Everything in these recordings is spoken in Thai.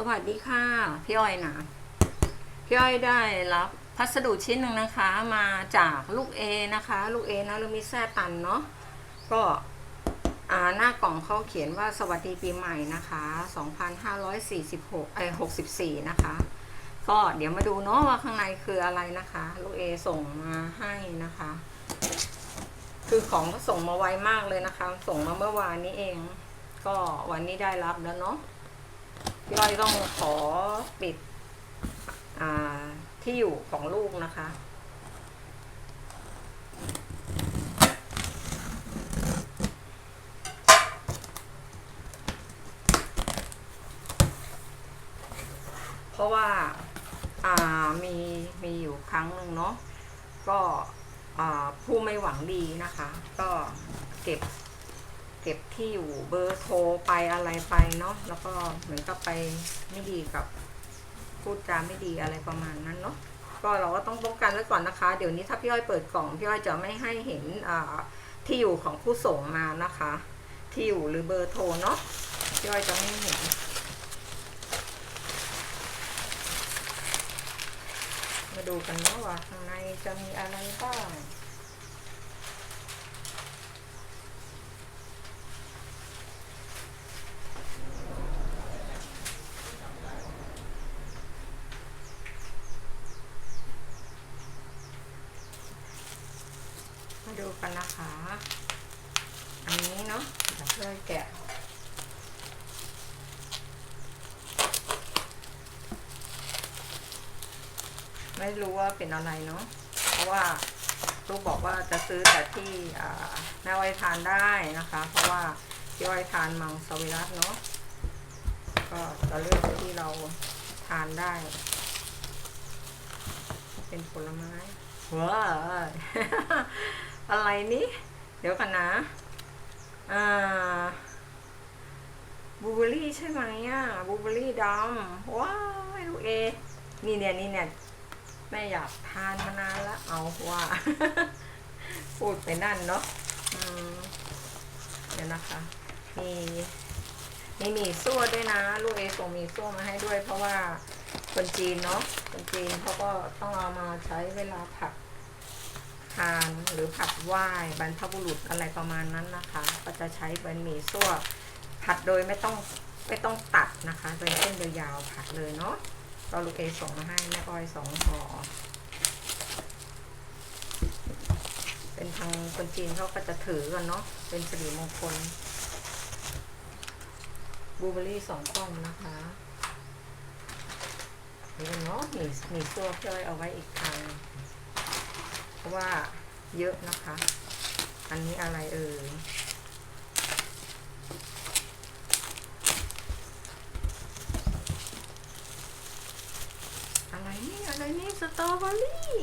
สวัสดีค่ะ พี่อ้อยนะ พี่อ้อยได้รับพัสดุชิ้นหนึ่งนะคะ มาจากลูก A นะคะ ลูก A นะเรามีแซตันเนาะก็อ่าหน้ากล่องเขาเขียนว่าสวัสดีปีใหม่นะคะ 2546ไอ64 นะคะ ก็เดี๋ยวมาดูเนาะว่าข้างในคืออะไรนะคะ ลูก A ส่งมาให้นะคะ คือของก็ส่งมาไวมากเลยนะคะ ส่งมาเมื่อวานนี้เอง ก็วันนี้ได้รับแล้วเนาะ พี่อ้อยต้องขอปิดที่อยู่ของลูกนะคะ เพราะว่าามีมีอยู่ครั้งหนึ่งเนาะก็ผู้ไม่หวังดีนะคะ ก็เก็บ เก็บที่อยู่เบอร์โทรไปอะไรไปเนาะแล้วก็เหมือนกับไปไม่ดีกับ พูดจาไม่ดีอะไรประมาณนั้นเนาะก็เราก็ต้องป้องกันไว้ก่อนนะคะ เดี๋ยวนี้ถ้าพี่อ้อยเปิดกล่องพี่อ้อยจะไม่ให้เห็นที่อยู่ของผู้ส่งมานะคะ ที่อยู่หรือเบอร์โทรเนาะพี่อ้อยจะไม่เห็นมาดูกันเนาะว่าข้างในจะมีอะไรบ้าง มาดูกันนะคะ อันนี้เนาะเดี๋ยวเพื่อแกะไม่รู้ว่าเป็นอะไรเนาะ เพราะว่าลูกบอกว่าจะซื้อแต่ที่อ่าแม่ไว้ทานได้นะคะ เพราะว่าที่ไว้ทานมังสวิรัตเนาะ ก็จะเลือกที่เราทานได้ เป็นผลไม้ว้า อะไรนี่เดี๋ยวกันนะอ่าบูเบอรี่ใช่ไหมอะบูเบอรี่ดำว้าวลูกเอ นี่เนี่ยนี่เนี่ยแม่อยากทานมานานแล้วเอาว่า พูดไปนั่นเนาะเดี๋ยวนะคะ มีมีหมี่ซั่วด้วยนะลูกเอส่งหมี่ซั่วมาให้ด้วย เพราะว่าคนจีนเนาะคนจีนเขาก็ต้องเอามาใช้เวลาผัด ทานหรือผัดไหว้บรรพบุรุษอะไรประมาณนั้นนะคะ ก็จะใช้เป็นหมี่ซั่วผัดโดยไม่ต้องไม่ต้องตัดนะคะเป็นเส้นยาวๆผัดเลยเนาะก็ลูกเอส่งมาให้แม่อ้อยสองห่อเป็นทางคนจีนเขาก็จะถือกันเนาะเป็นสิริมงคลบลูเบอรี่สองกล่องนะคะนี่เนาะมีมีตัวเพื่อเอาไว้อีกทาง เพราะว่าเยอะนะคะ อันนี้อะไรเอ่ยอะไรนี่อะไรนี่สตรอเบอรี่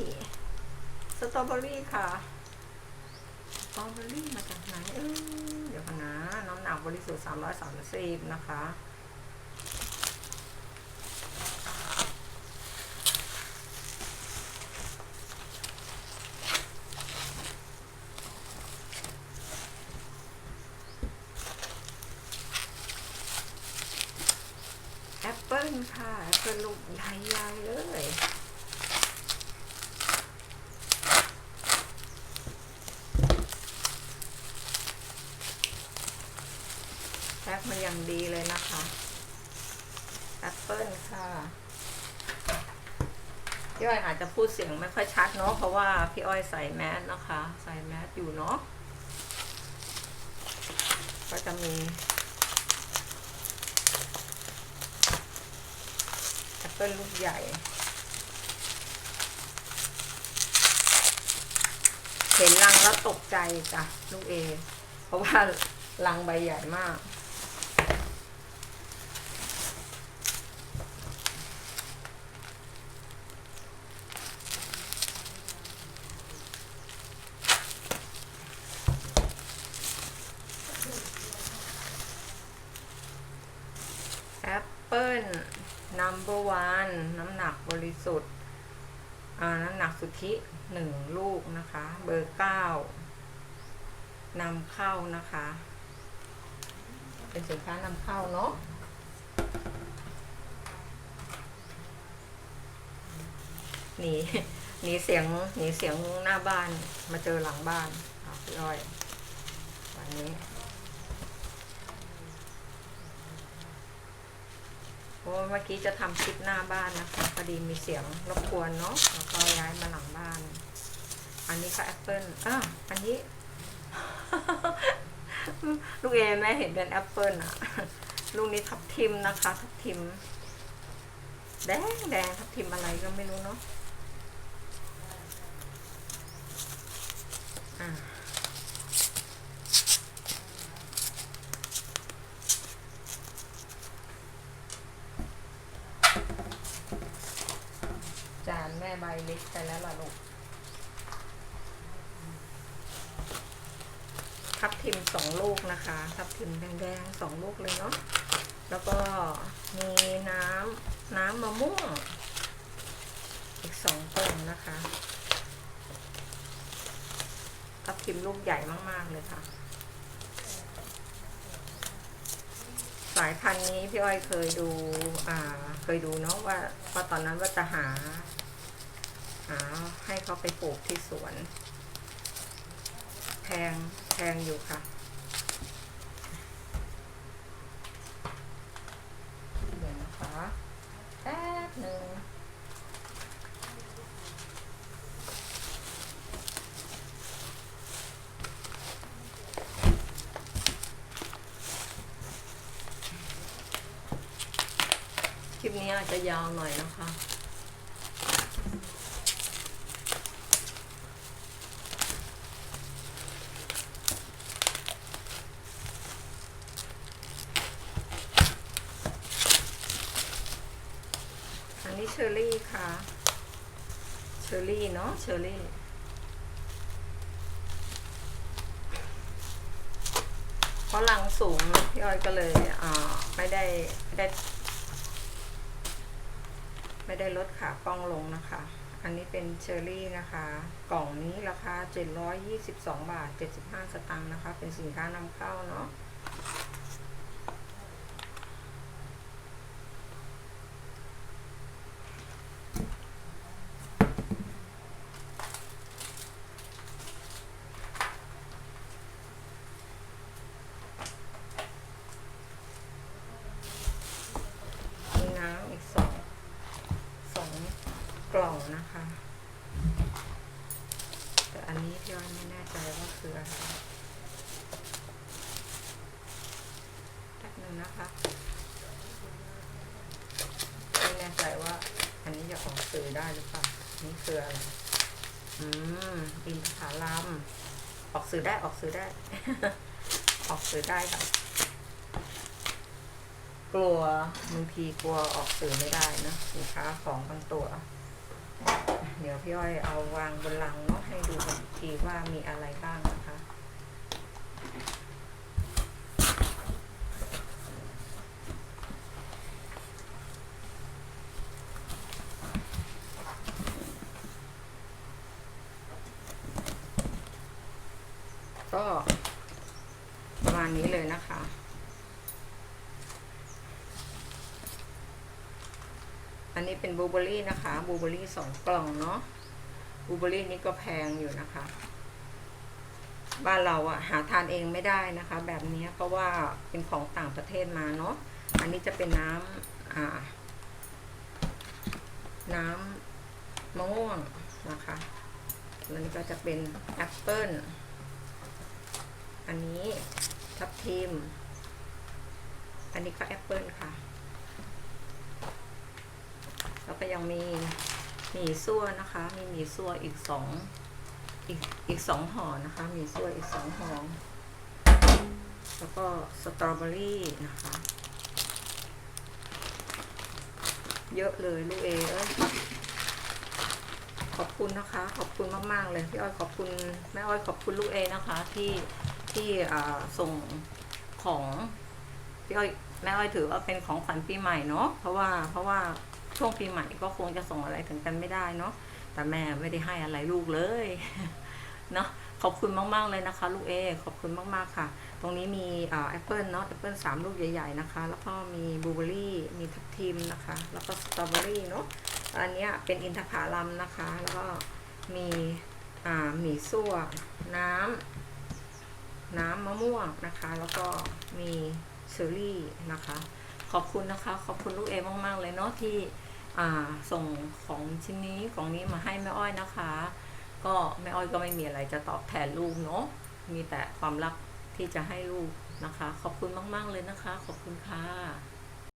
สตรอเบอรี่ค่ะสตรอเบอรี่มาจากไหนเออเดี๋ยวนะน้ำหนักบริสุทธิ์330นะคะ แอปเปิล ค่ะแอปเปิลกใหญ่ๆเลยแพ็คมาอย่างดีเลยนะคะแอปเปิลค่ะพี่อ้อยอาจจะพูดเสียงไม่ค่อยชัดเนาะเพราะว่าพี่อ้อยใส่แมสนะคะ ใส่แมสอยู่เนาะก็จะมี เปิลลูกใหญ่เห็นรังแล้วตกใจจ้ะลูกเอ เพราะว่ารังใบใหญ่มาก แอปเปิ้ล number one น้ำหนักบริสุทธิ์น้ำหนักสุทธิหนึ่งลูกนะคะ เบอร์เก้านำเข้านะคะ เป็นสินค้านำเข้าเนาะหนีหนีเสียงหนีเสียงหน้าบ้านมาเจอหลังบ้านอะพี่อ้อยวันนี้ เพราะเมื่อกี้จะทำคลิปหน้าบ้านนะคะพอดีมีเสียงรบกวนเนาะแล้วก็ย้ายมาหลังบ้าน อันนี้ก็แอปเปิลอะอันนี้ ลูกเอแม่เห็นเป็นแอปเปิลอะลูกนี้ทับทิมนะคะ ทับทิม แดงแดงทับทิมอะไรก็ไม่รู้เนาะจานแม่ใบเล็กไปแล้วล่ะลูกทับทิมสองลูกนะคะ ทับทิมแดงๆสองลูกเลยเนาะแล้วก็มีน้ำน้ำมะม่วง อีกสองต้นนะคะ ทับทิมลูกใหญ่มากๆเลยค่ะ สายพันธุ์นี้พี่อ้อยเคยดู อ่า เคยดูเนาะว่าว่าตอนนั้นว่าจะหาาให้เขาไปปลูกที่สวน แพงแพงอยู่ค่ะเดี๋ยวนะคะแป๊บหนึ่งคลิปนี้อาจจะยาวหน่อยนะคะ เชอรี่ค่ะเชอรี่เนาะเชอรี่เพราะลังสูงพี่อ้อยก็เลยอ่าไม่ได้ไม่ได้ ไม่ได้ลดขากล้องลงนะคะ อันนี้เป็นเชอร์รี่นะคะ กล่องนี้ราคา 722 บาท 75 สตางค์นะคะ เป็นสินค้านำเข้าเนาะ มีน้ำอีกสองสองกล่องนะคะ แต่อันนี้พี่อ้อยไม่แน่ใจว่าคืออะไรแป๊บนึงนะคะไม่แน่ใจว่า อันนี้จะออกสื่อได้หรือเปล่านี่คืออะไรอืมอินทผลัมออกสื่อได้ออกสื่อได้ ออกสื่อได้ค่ะกลัวบางทีกลัวออกสื่อไม่ได้นะสินค้าของบางตัว เดี๋ยวพี่อ้อยเอาวางบนลังเนาะให้ดูอีกทีว่ามีอะไรบ้างนะคะ ก็ประมาณนี้เลยนะคะ อั นี้เป็นบลูเบอร์รี่นะคะบลูเบอร์รี่สองกล่องเนาะบลูเบอร์รี่นี่ก็แพงอยู่นะคะ บ้านเราอะหาทานเองไม่ได้นะคะ แบบนี้เพราะว่าเป็นของต่างประเทศมาเนาะอันนี้จะเป็นน้ำอ่า น้ำมะม่วงนะคะแล้วนี่ก็จะเป็นแอปเปิ้ลอันนี้ทับทิมอันนี้ก็แอปเปิ้ลค่ะ แล้วก็ยังมีหมี่ซั่วนะคะ มีหมี่ซั่วอีกสองอีกอีกสองห่อนะคะหมี่ซั่วอีกสองห่อแล้วก็สตรอเบอรี่นะคะ เยอะเลยลูกเอเอ้ยขอบคุณนะคะ ขอบคุณมากๆเลยพี่อ้อยขอบคุณแม่อ้อยขอบคุณลูกเอนะคะ ที่ที่ส่งของพี่อ้อยแม่อ้อยถือว่าเป็นของขวัญปีใหม่เนาะเพราะว่าเพราะว่า ช่วงปีใหม่ก็คงจะส่งอะไรถึงกันไม่ได้เนาะแต่แม่ไม่ได้ให้อะไรลูกเลยเนาะขอบคุณมากๆเลยนะคะ ลูกเอขอบคุณมากๆค่ะ ตรงนี้มีแอปเปิลเนาะแอปเปิลสามลูกใหญ่ๆนะคะ แล้วก็มีบลูเบอรี่มีทับทิมนะคะ แล้วก็สตรอเบอรี่เนาะอันนี้เป็นอินทผลัมนะคะ แล้วก็มีอ่าหมี่ซั่วน้ำน้ำมะม่วงนะคะ แล้วก็มีเชอร์รี่นะคะ ขอบคุณนะคะ ขอบคุณลูกเอมากๆเลยเนาะที่ ส่งของชิ้นนี้ของนี้มาให้แม่อ้อยนะคะ ก็แม่อ้อยก็ไม่มีอะไรจะตอบแทนลูกเนาะมีแต่ความรักที่จะให้ลูกนะคะ ขอบคุณมาก ๆ เลยนะคะ ขอบคุณค่ะ